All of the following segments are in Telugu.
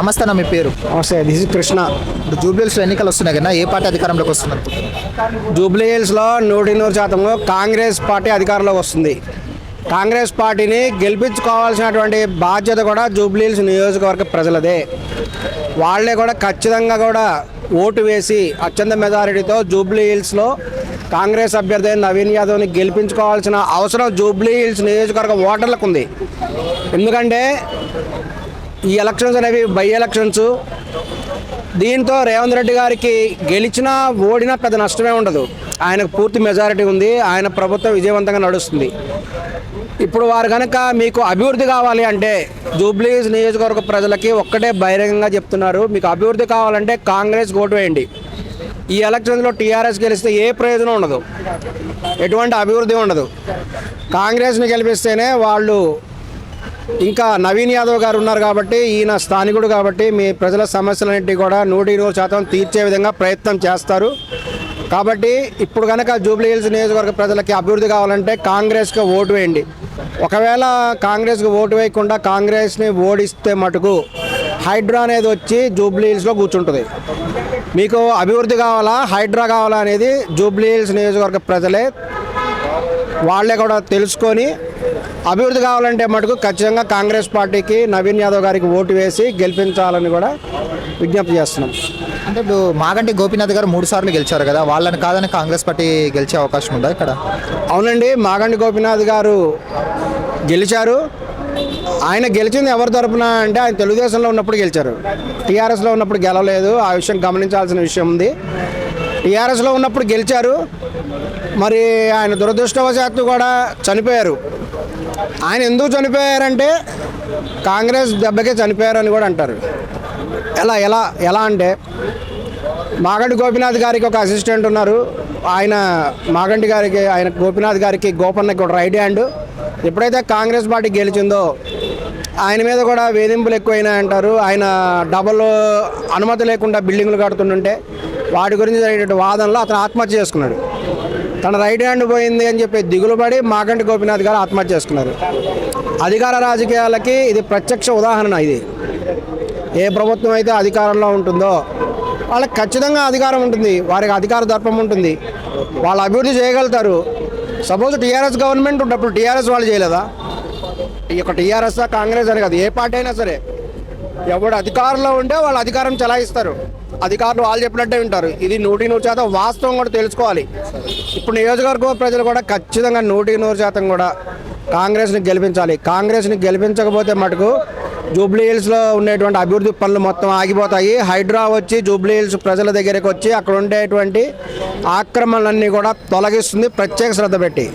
నమస్తే అన్న మీ పేరు? నమస్తే దిస్ ఇస్ కృష్ణ ఇప్పుడు జూబ్లీస్ ఎన్నికలు వస్తున్నాయి కదా ఏ పార్టీ అధికారంలోకి వస్తున్నారు జూబ్లీ హిల్స్లో నూటి నూరు శాతంలో కాంగ్రెస్ పార్టీ అధికారంలోకి వస్తుంది. కాంగ్రెస్ పార్టీని గెలిపించుకోవాల్సినటువంటి బాధ్యత కూడా జూబ్లీ హిల్స్ నియోజకవర్గ ప్రజలదే. వాళ్ళే కూడా ఖచ్చితంగా కూడా ఓటు వేసి అత్యంత మెజారిటీతో జూబ్లీ హిల్స్లో కాంగ్రెస్ అభ్యర్థి నవీన్ యాదవ్ని గెలిపించుకోవాల్సిన అవసరం జూబ్లీ హిల్స్ నియోజకవర్గ ఓటర్లకు ఉంది. ఎందుకంటే ఈ ఎలక్షన్స్ అనేవి బై ఎలక్షన్స్ దీంతో రేవంత్ రెడ్డి గారికి గెలిచినా ఓడినా పెద్ద నష్టమే ఉండదు. ఆయనకు పూర్తి మెజారిటీ ఉంది. ఆయన ప్రభుత్వం విజయవంతంగా నడుస్తుంది. ఇప్పుడు వారు కనుక మీకు అభివృద్ధి కావాలి అంటే జూబ్లీస్ నియోజకవర్గ ప్రజలకి ఒక్కటే బహిరంగంగా చెప్తున్నారు. మీకు అభివృద్ధి కావాలంటే కాంగ్రెస్ ఓటు వేయండి. ఈ ఎలక్షన్స్లో టీఆర్ఎస్ గెలిస్తే ఏ ప్రయోజనం ఉండదు. ఎటువంటి అభివృద్ధి ఉండదు. కాంగ్రెస్ని గెలిపిస్తేనే వాళ్ళు ఇంకా నవీన్ యాదవ్ గారు ఉన్నారు కాబట్టి ఈయన స్థానికుడు కాబట్టి మీ ప్రజల సమస్యలన్నింటినీ కూడా నూటి ఇరవై శాతం తీర్చే విధంగా ప్రయత్నం చేస్తారు. కాబట్టి ఇప్పుడు కనుక జూబ్లీ హిల్స్ నియోజకవర్గ ప్రజలకి అభివృద్ధి కావాలంటే కాంగ్రెస్కి ఓటు వేయండి. ఒకవేళ కాంగ్రెస్కి ఓటు వేయకుండా కాంగ్రెస్ని ఓడిస్తే మటుకు హైడ్రా అనేది వచ్చి జూబ్లీ హిల్స్లో కూర్చుంటుంది. మీకు అభివృద్ధి కావాలా హైడ్రా కావాలా అనేది జూబ్లీ హిల్స్ నియోజకవర్గ ప్రజలే వాళ్ళే కూడా తెలుసుకొని అభివృద్ధి కావాలంటే మటుకు ఖచ్చితంగా కాంగ్రెస్ పార్టీకి నవీన్ యాదవ్ గారికి ఓటు వేసి గెలిపించాలని కూడా విజ్ఞప్తి చేస్తున్నాం. అంటే ఇప్పుడు మాగంటి గోపీనాథ్ గారు మూడు సార్లు గెలిచారు కదా వాళ్ళని కాదని కాంగ్రెస్ పార్టీ గెలిచే అవకాశం ఉందా ఇక్కడ? అవునండి మాగండి గోపీనాథ్ గారు గెలిచారు. ఆయన గెలిచింది ఎవరి తరపున అంటే ఆయన తెలుగుదేశంలో ఉన్నప్పుడు గెలిచారు. టీఆర్ఎస్లో ఉన్నప్పుడు గెలవలేదు. ఆ విషయం గమనించాల్సిన విషయం ఉంది. టీఆర్ఎస్లో ఉన్నప్పుడు గెలిచారు. మరి ఆయన దురదృష్టవశాత్తు కూడా చనిపోయారు. ఆయన ఎందుకు చనిపోయారంటే కాంగ్రెస్ దెబ్బకే చనిపోయారని కూడా అంటారు. ఎలా ఎలా ఎలా అంటే మాగంటి గోపినాథ్ గారికి ఒక అసిస్టెంట్ ఉన్నారు. ఆయన మాగంటి గారికి ఆయన గోపినాథ్ గారికి గోపన్నకి కూడా రైట్ హ్యాండ్. ఎప్పుడైతే కాంగ్రెస్ పార్టీ గెలిచిందో ఆయన మీద కూడా వేధింపులు ఎక్కువైనా అంటారు. ఆయన డబల్ అనుమతి లేకుండా బిల్డింగ్లు కడుతుంటుంటే వాటి గురించి జరిగినటువంటి వాదనలో అతను ఆత్మహత్య చేసుకున్నాడు. తన రైట్ హ్యాండ్ పోయింది అని చెప్పి దిగులు పడి మాగంటి గోపినాథ్ గారు ఆత్మహత్య చేసుకున్నారు. అధికార రాజకీయాలకి ఇది ప్రత్యక్ష ఉదాహరణ ఇది. ఏ ప్రభుత్వం అయితే అధికారంలో ఉంటుందో వాళ్ళకి ఖచ్చితంగా అధికారం ఉంటుంది. వారికి అధికార దర్పం ఉంటుంది. వాళ్ళు అభివృద్ధి చేయగలుగుతారు. సపోజ్ టీఆర్ఎస్ గవర్నమెంట్ ఉన్నప్పుడు టీఆర్ఎస్ వాళ్ళు చేయలేదా? ఈ యొక్క టీఆర్ఎస్ కాంగ్రెస్ అని కాదు ఏ పార్టీ అయినా సరే. ఎవడు అధికారంలో ఉంటే వాళ్ళు అధికారం చలాయిస్తారు. అధికారులు వాళ్ళు చెప్పినట్టే వింటారు. ఇది నూటి నూరు శాతం వాస్తవం కూడా తెలుసుకోవాలి. ఇప్పుడు నియోజకవర్గ ప్రజలు కూడా ఖచ్చితంగా నూటి నూరు శాతం కూడా కాంగ్రెస్ని గెలిపించాలి. కాంగ్రెస్ని గెలిపించకపోతే మటుకు జూబ్లీ హిల్స్లో ఉండేటువంటి అభివృద్ధి పనులు మొత్తం ఆగిపోతాయి. హైడ్రా వచ్చి జూబ్లీ హిల్స్ ప్రజల దగ్గరికి వచ్చి అక్కడ ఉండేటువంటి ఆక్రమణలన్నీ కూడా తొలగిస్తుంది. ప్రత్యేక శ్రద్ధ పెట్టి.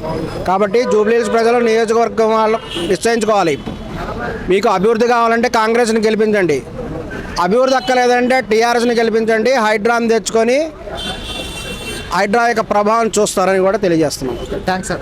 కాబట్టి జూబ్లీ హిల్స్ ప్రజలు నియోజకవర్గం వాళ్ళు నిశ్చయించుకోవాలి. మీకు అభివృద్ధి కావాలంటే కాంగ్రెస్ని గెలిపించండి. అభివృద్ధి అక్కలేదంటే టీఆర్ఎస్ని గెలిపించండి. హైడ్రాని తెచ్చుకొని హైడ్రా యొక్క ప్రభావం చూస్తారని కూడా తెలియజేస్తున్నాం. Thanks sir